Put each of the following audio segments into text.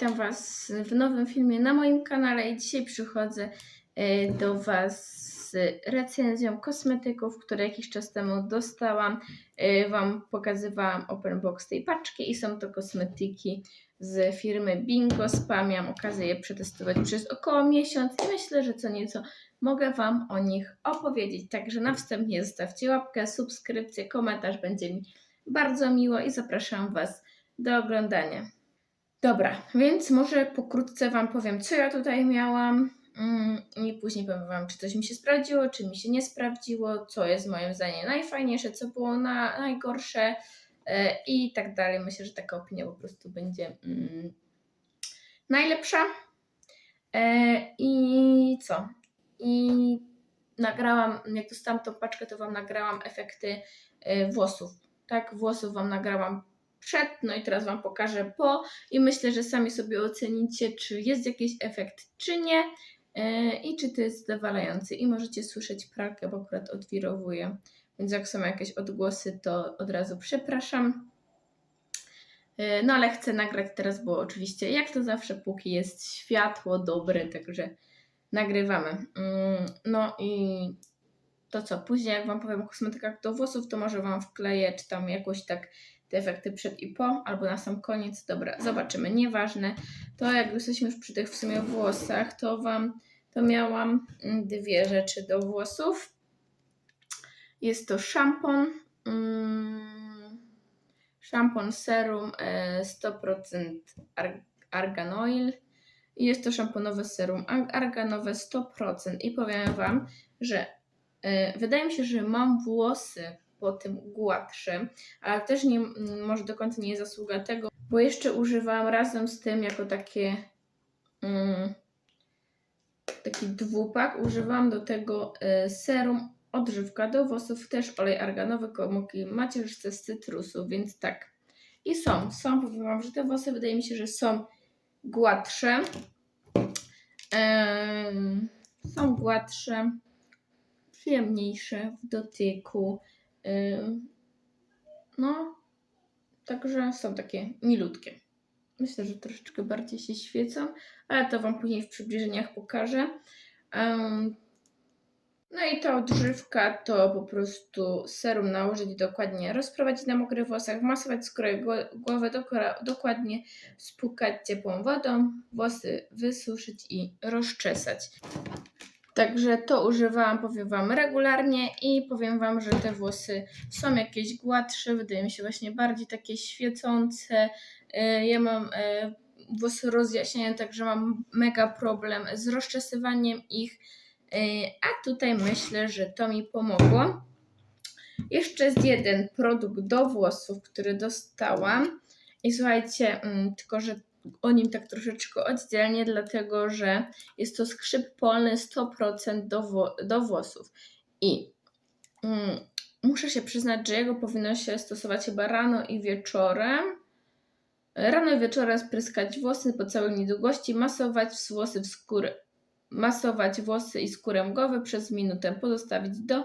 witam Was w nowym filmie na moim kanale i dzisiaj przychodzę e, do Was z recenzją kosmetyków, które jakiś czas temu dostałam. E, Wam pokazywałam open box tej paczki i są to kosmetyki z firmy Bingo Spa. Miałam okazję je przetestować przez około miesiąc i myślę, że co nieco mogę Wam o nich opowiedzieć. Także na wstępie zostawcie łapkę, subskrypcję, komentarz, będzie mi bardzo miło i zapraszam Was do oglądania. Dobra, więc może pokrótce Wam powiem, co ja tutaj miałam mm, i później powiem Wam, czy coś mi się sprawdziło, czy mi się nie sprawdziło, co jest moim zdaniem najfajniejsze, co było na, najgorsze e, i tak dalej. Myślę, że taka opinia po prostu będzie mm, najlepsza. E, I co? I nagrałam, jak dostałam tą paczkę, to Wam nagrałam efekty e, włosów. Tak, włosów Wam nagrałam przed, no i teraz Wam pokażę po i myślę, że sami sobie ocenicie, czy jest jakiś efekt, czy nie e, i czy to jest zadowalający i możecie słyszeć pralkę, bo akurat odwirowuję, więc jak są jakieś odgłosy, to od razu przepraszam. E, No ale chcę nagrać teraz, bo oczywiście jak to zawsze, póki jest światło dobre, także nagrywamy. Mm, No i to co, później jak Wam powiem o kosmetykach do włosów, to może Wam wkleję, czy tam jakoś tak te efekty przed i po, albo na sam koniec. Dobra, zobaczymy, nieważne. To jak jesteśmy już przy tych w sumie włosach, to Wam, to miałam mm, dwie rzeczy do włosów. Jest to szampon, mm, szampon serum e, 100% ar- argan oil. I jest to szamponowe serum ar- arganowe 100%. I powiem Wam, że e, wydaje mi się, że mam włosy po tym gładsze, ale też nie, m, może do końca nie jest zasługa tego, bo jeszcze używałam razem z tym jako takie mm, taki dwupak, używałam do tego e, serum odżywka do włosów, też olej arganowy, komuki macierzysty z cytrusu, więc tak. I są, są, powiem Wam, że te włosy wydaje mi się, że są gładsze. Em, są gładsze, przyjemniejsze w dotyku. Ym, No, także są takie milutkie. Myślę, że troszeczkę bardziej się świecą, ale to Wam później w przybliżeniach pokażę. No i ta odżywka to po prostu serum nałożyć dokładnie, rozprowadzić na mokrych włosach, masować skórę gło- głowy, dokora- dokładnie spłukać ciepłą wodą, włosy wysuszyć i rozczesać. Także to używałam, powiem Wam, regularnie i powiem Wam, że te włosy są jakieś gładsze, wydaje mi się właśnie bardziej takie świecące. E, Ja mam e, włosy rozjaśnione, także mam mega problem z rozczesywaniem ich, E, a tutaj myślę, że to mi pomogło. Jeszcze jest jeden produkt do włosów, który dostałam i słuchajcie, mm, tylko że o nim tak troszeczkę oddzielnie, dlatego że jest to skrzyp polny 100% do, do włosów. I mm, muszę się przyznać, że jego powinno się stosować chyba rano i wieczorem. Rano i wieczorem spryskać włosy po całej linii długości, masować włosy w skórę, masować włosy i skórę głowy przez minutę, pozostawić do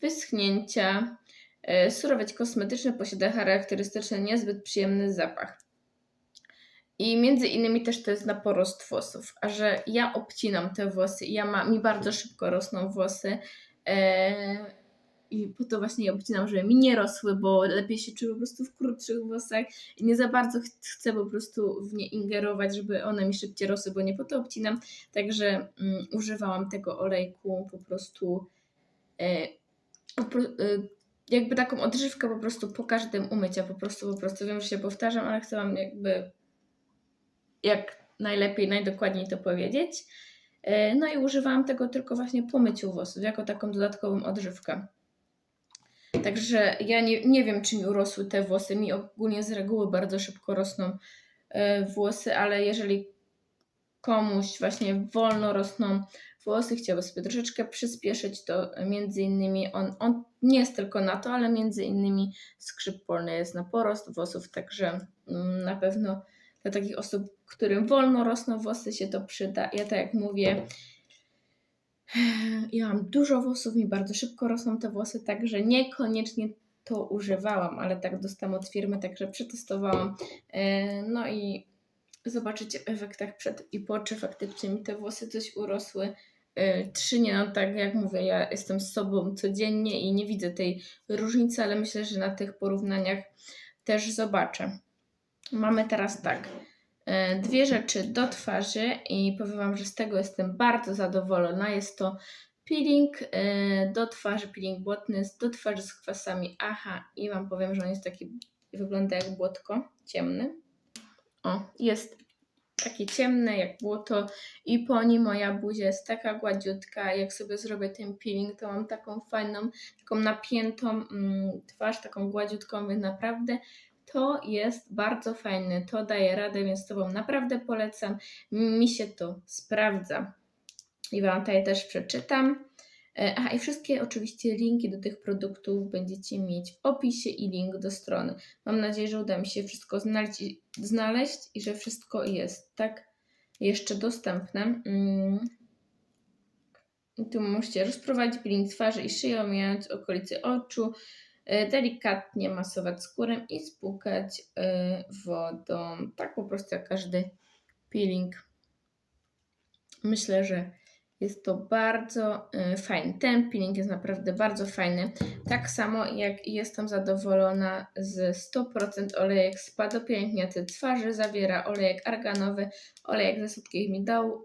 wyschnięcia. E, Surowiec kosmetyczny posiada charakterystyczny, niezbyt przyjemny zapach. I między innymi też to jest na porost włosów, a że ja obcinam te włosy i ja ma, mi bardzo szybko rosną włosy e, i po to właśnie je obcinam, żeby mi nie rosły, bo lepiej się czuję po prostu w krótszych włosach i nie za bardzo ch- chcę po prostu w nie ingerować, żeby one mi szybciej rosły, bo nie po to obcinam, także mm, używałam tego olejku po prostu e, po, e, jakby taką odżywkę po prostu po każdym umyciu, po prostu, po prostu wiem, że się powtarzam, ale chcę Wam jakby jak najlepiej, najdokładniej to powiedzieć. E, No i używałam tego tylko właśnie po myciu włosów, jako taką dodatkową odżywkę. Także ja nie, nie wiem, czy mi urosły te włosy. Mi ogólnie z reguły bardzo szybko rosną e, włosy, ale jeżeli komuś właśnie wolno rosną włosy, chciałby sobie troszeczkę przyspieszyć, to między innymi on, on nie jest tylko na to, ale między innymi skrzyp polny jest na porost włosów, także mm, na pewno dla takich osób, którym wolno rosną włosy, się to przyda. Ja tak jak mówię, ja mam dużo włosów, mi bardzo szybko rosną te włosy, także niekoniecznie to używałam, ale tak dostałam od firmy, także przetestowałam. E, No i zobaczycie w efektach przed i po, czy faktycznie mi te włosy coś urosły, y, czy nie. No tak jak mówię, ja jestem z sobą codziennie i nie widzę tej różnicy, ale myślę, że na tych porównaniach też zobaczę. Mamy teraz tak, y, dwie rzeczy do twarzy i powiem Wam, że z tego jestem bardzo zadowolona. Jest to peeling y, do twarzy, peeling błotny do twarzy z kwasami AHA i Wam powiem, że on jest taki, wygląda jak błotko, ciemny. O, jest takie ciemne jak błoto i po nim moja buzia jest taka gładziutka. Jak sobie zrobię ten peeling, to mam taką fajną, taką napiętą mm, twarz, taką gładziutką, więc naprawdę to jest bardzo fajne. To daje radę, więc to Wam naprawdę polecam. Mi się to sprawdza. I Wam tutaj też przeczytam. E, Aha, i wszystkie oczywiście linki do tych produktów będziecie mieć w opisie i link do strony. Mam nadzieję, że uda mi się wszystko znaleźć, i- znaleźć i że wszystko jest tak jeszcze dostępne. Mm. Tu musicie rozprowadzić peeling twarzy i szyję, omijając okolice oczu, delikatnie masować skórę i spłukać e, wodą. Tak po prostu jak każdy peeling. Myślę, że jest to bardzo y, fajny. Ten peeling jest naprawdę bardzo fajny. Tak samo jak jestem zadowolona z 100% olejek spa do pielęgnaty twarzy. Zawiera olejek arganowy, olejek ze słodkich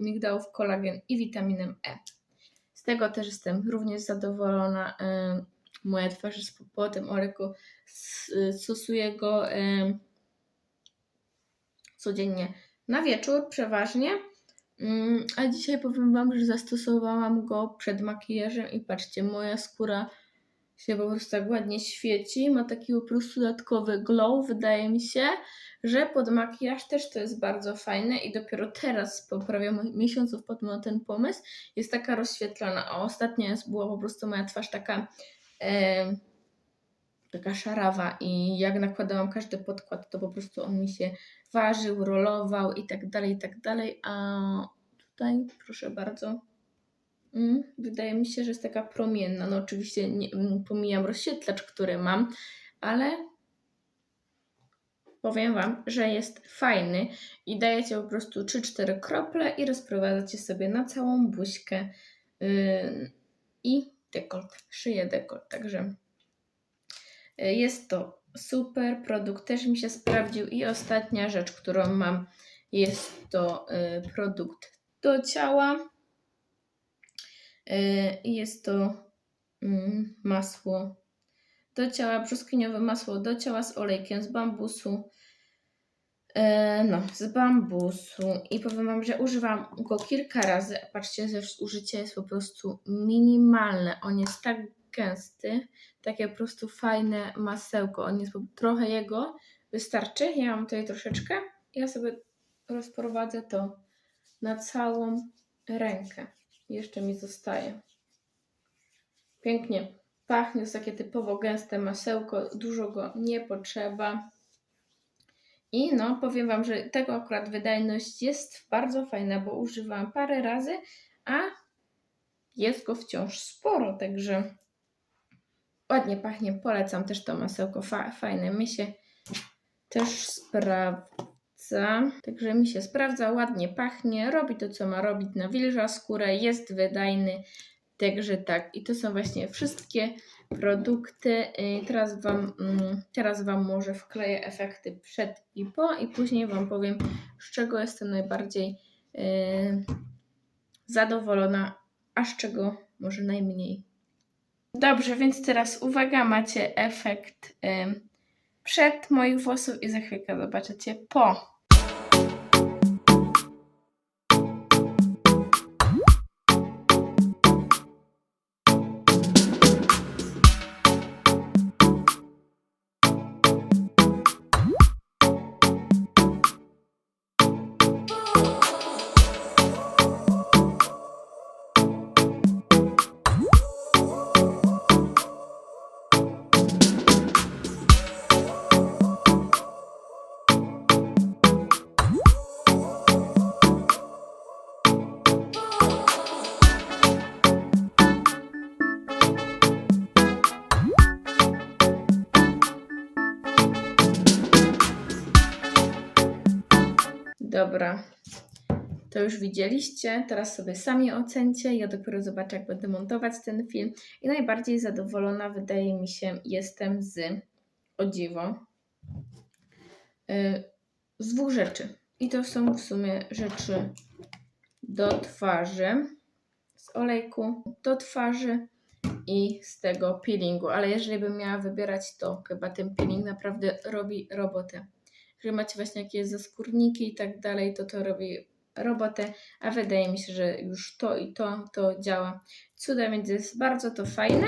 migdałów, kolagen i witaminę E. Z tego też jestem również zadowolona. Moja twarz jest po, po tym olejku. s- y, Stosuję go codziennie na wieczór przeważnie. Mm, A dzisiaj powiem Wam, że zastosowałam go przed makijażem i patrzcie, moja skóra się po prostu tak ładnie świeci, ma taki po prostu dodatkowy glow, wydaje mi się, że pod makijaż też to jest bardzo fajne i dopiero teraz, po prawie miesiącu wpadłam na ten pomysł, jest taka rozświetlona, a ostatnio była po prostu moja twarz taka taka szarawa i jak nakładałam każdy podkład, to po prostu on mi się ważył, rolował i tak dalej, i tak dalej, a tutaj proszę bardzo, mm, wydaje mi się, że jest taka promienna, no oczywiście nie, mm, pomijam rozświetlacz, który mam, ale powiem Wam, że jest fajny i dajecie po prostu 3-4 krople i rozprowadzacie sobie na całą buźkę yy, i dekolt, szyję dekolt, także y, jest to super produkt, też mi się sprawdził i ostatnia rzecz, którą mam jest to y, produkt do ciała i jest to mm, masło do ciała, brzoskwiniowe masło do ciała z olejkiem z bambusu. E, no, z bambusu. I powiem Wam, że używam go kilka razy. Patrzcie, że użycie jest po prostu minimalne. On jest tak gęsty, takie po prostu fajne masełko. On jest trochę jego wystarczy. Ja mam tutaj troszeczkę. Ja sobie rozprowadzę to na całą rękę. Jeszcze mi zostaje. Pięknie pachnie, jest takie typowo gęste masełko, dużo go nie potrzeba. I no, powiem Wam, że tego akurat wydajność jest bardzo fajna, bo używam parę razy, a jest go wciąż sporo, także ładnie pachnie. Polecam też to masełko, fa- fajne. Mi się też sprawdza, także mi się sprawdza, ładnie pachnie, robi to, co ma robić, nawilża skórę, jest wydajny. Także tak, i to są właśnie wszystkie produkty. Y, Teraz wam, mm, teraz wam może wkleję efekty przed i po, i później Wam powiem, z czego jestem najbardziej y, zadowolona, a z czego może najmniej. Dobrze, więc teraz uwaga, macie efekt y, przed moich włosów i za chwilkę zobaczycie po. Dobra. To już widzieliście, teraz sobie sami ocencie. Ja dopiero zobaczę, jak będę montować ten film. I najbardziej zadowolona, wydaje mi się, jestem z o dziwo. y, Z dwóch rzeczy. I to są w sumie rzeczy do twarzy, z olejku do twarzy i z tego peelingu. Ale jeżeli bym miała wybierać, to chyba ten peeling naprawdę robi robotę. Jeżeli macie właśnie jakieś zaskórniki i tak dalej, to to robi robotę, a wydaje mi się, że już to i to, to działa cudem, więc jest bardzo to fajne.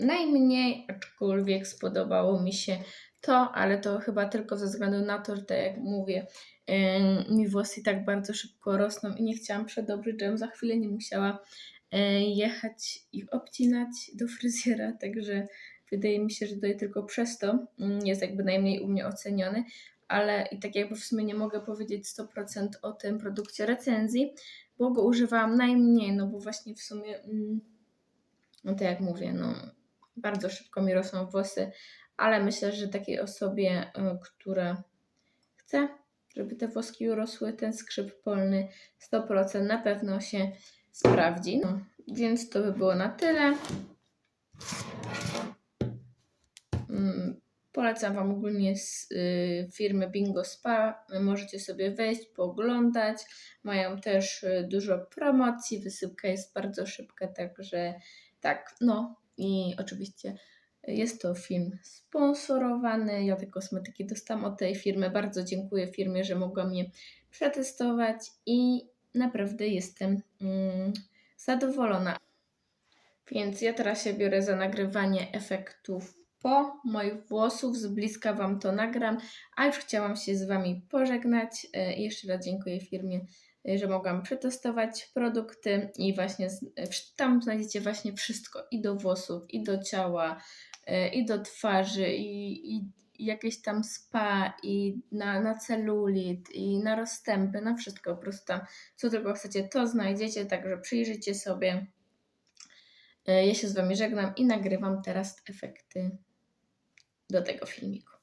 Najmniej, aczkolwiek spodobało mi się to, ale to chyba tylko ze względu na to, że tak jak mówię, yy, mi włosy i tak bardzo szybko rosną i nie chciałam przedobrzyć, żebym za chwilę nie musiała yy, jechać ich obcinać do fryzjera, także wydaje mi się, że tutaj tylko przez to mm, jest jakby najmniej u mnie oceniony, ale i tak jakby w sumie nie mogę powiedzieć 100% o tym produkcie recenzji, bo go używałam najmniej, no bo właśnie w sumie, mm, no tak jak mówię, no bardzo szybko mi rosną włosy, ale myślę, że takiej osobie, y, która chce, żeby te włoski urosły, ten skrzyp polny 100% na pewno się sprawdzi. No, więc to by było na tyle. Polecam Wam ogólnie z y, firmy Bingo Spa. Możecie sobie wejść, pooglądać. Mają też y, dużo promocji. Wysyłka jest bardzo szybka, także tak, no i oczywiście jest to film sponsorowany. Ja te kosmetyki dostałam od tej firmy. Bardzo dziękuję firmie, że mogłam je przetestować i naprawdę jestem mm, zadowolona. Więc ja teraz się biorę za nagrywanie efektów po moich włosów. Z bliska Wam to nagram, a już chciałam się z Wami pożegnać. E, Jeszcze raz dziękuję firmie, e, że mogłam przetestować produkty i właśnie e, tam znajdziecie właśnie wszystko i do włosów, i do ciała, i do twarzy, i, i jakieś tam spa, i na, na celulit, i na rozstępy, na wszystko po prostu tam, co tylko chcecie, to znajdziecie, także przyjrzyjcie sobie. Ja się z Wami żegnam i nagrywam teraz efekty do tego filmiku.